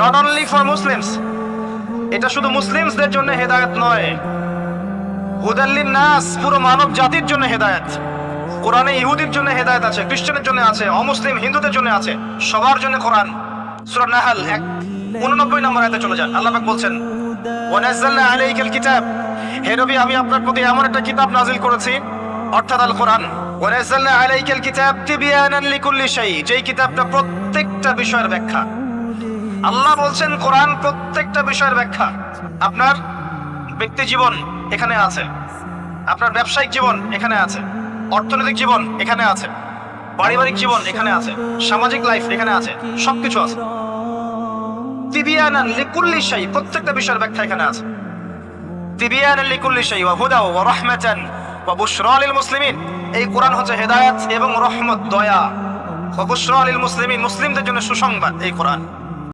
Not only for Muslims এটা শুধু মুসলিমসদের জন্য হেদায়ত নয়। হুদাল্লিন নাস পুরো মানব জাতির জন্য হেদায়েত। কোরআনে ইহুদির জন্য হেদায়েত আছে, খ্রিস্টানের জন্য আছে, অমুসলিম হিন্দুদের জন্য আছে, সবার জন্য কোরআন। সূরা নাহাল, এক উননব্বই নম্বর আয়াতে চলে যান। আল্লাহ পাক বলছেন, ওয়ানাজ্জালনা আলাইকাল কিতাব। হে নবী, আমি আপনার প্রতি এমন একটা কিতাব নাজিল করেছি, অর্থাৎ আল কোরআন ওয়ানাজ্জালনা আলাইকাল কিতাব তিবিয়ানান লিকুল্লি শাই, যেই কিতাবটা প্রত্যেকটা বিষয়ের ব্যাখ্যা। আল্লাহ বলছেন কোরআন প্রত্যেকটা বিষয়ের ব্যাখ্যা। আপনার ব্যক্তি জীবন এখানে আছে। আপনার ব্যবসায়িক জীবন এখানে আছে। অর্থনৈতিক জীবন এখানে আছে। পারিবারিক জীবন এখানে আছে। সামাজিক লাইফ এখানে আছে। সবকিছু আছে। তিবিয়ানান লিকুল্লি শাই, প্রত্যেকটা বিষয়ের ব্যাখ্যা এখানে আছে। তিবিয়ানান লিকুল্লি শাই, ওয়া হুদা ওয়া রাহমাতান ওয়া বুশরা মুসলিমিন। এই কোরআন হচ্ছে হেদায়েত এবং রহমত, দয়া। ওয়া বুশরা লিল মুসলিমিন, মুসলিমদের জন্য সুসংবাদ এই কোরআন।